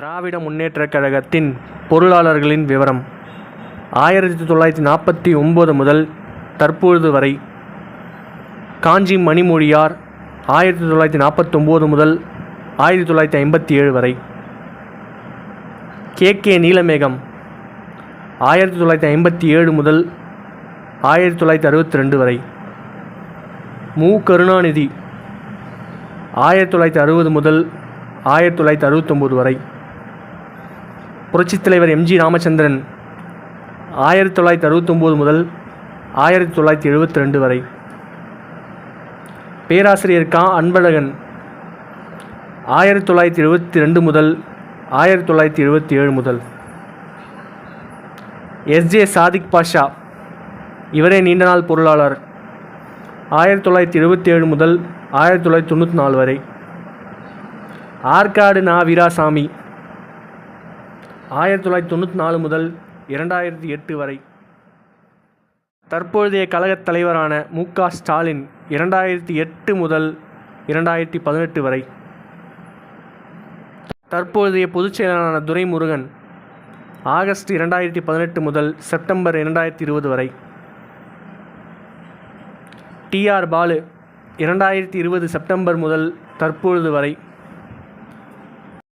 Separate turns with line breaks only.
திராவிட முன்னேற்றக் கழகத்தின் பொருளாளர்களின் விவரம். ஆயிரத்தி தொள்ளாயிரத்தி நாற்பத்தி ஒம்பது முதல் தற்பொழுது வரை காஞ்சி மணிமொழியார் ஆயிரத்தி தொள்ளாயிரத்தி நாற்பத்தொம்போது முதல் ஆயிரத்தி தொள்ளாயிரத்தி ஐம்பத்தி ஏழு வரை. கே. கே. நீலமேகம் ஆயிரத்தி தொள்ளாயிரத்தி ஐம்பத்தி ஏழு முதல் ஆயிரத்தி தொள்ளாயிரத்தி அறுபத்தி ரெண்டு வரை. மு. கருணாநிதி ஆயிரத்தி தொள்ளாயிரத்தி அறுபது முதல் ஆயிரத்தி தொள்ளாயிரத்தி அறுபத்தொம்போது வரை. புரட்சித் தலைவர் எம்ஜி ராமச்சந்திரன் ஆயிரத்தி தொள்ளாயிரத்தி அறுபத்தொம்போது முதல் ஆயிரத்தி தொள்ளாயிரத்தி எழுபத்தி ரெண்டு வரை. பேராசிரியர் கா. அன்பழகன் ஆயிரத்தி தொள்ளாயிரத்தி எழுபத்தி ரெண்டு முதல் ஆயிரத்தி தொள்ளாயிரத்தி எழுபத்தி ஏழு முதல் எஸ்ஜே சாதிக் பாஷா இவரே நீண்ட நாள் பொருளாளர். ஆயிரத்தி தொள்ளாயிரத்தி எழுபத்தி ஏழு முதல் ஆயிரத்தி தொள்ளாயிரத்தி தொண்ணூற்றி நாலு வரை. ஆற்காடு நா. வீராசாமி ஆயிரத்தி தொள்ளாயிரத்தி தொண்ணூற்றி நாலு முதல் இரண்டாயிரத்தி எட்டு வரை. தற்பொழுதைய கழகத் தலைவரான மு க ஸ்டாலின் இரண்டாயிரத்தி எட்டு முதல் இரண்டாயிரத்தி பதினெட்டு வரை. தற்பொழுதைய பொதுச் செயலாளரான துரைமுருகன் ஆகஸ்ட் இரண்டாயிரத்தி பதினெட்டு முதல் செப்டம்பர் இரண்டாயிரத்தி இருபது வரை. டிஆர் பாலு இரண்டாயிரத்தி இருபது செப்டம்பர் முதல் தற்பொழுது வரை.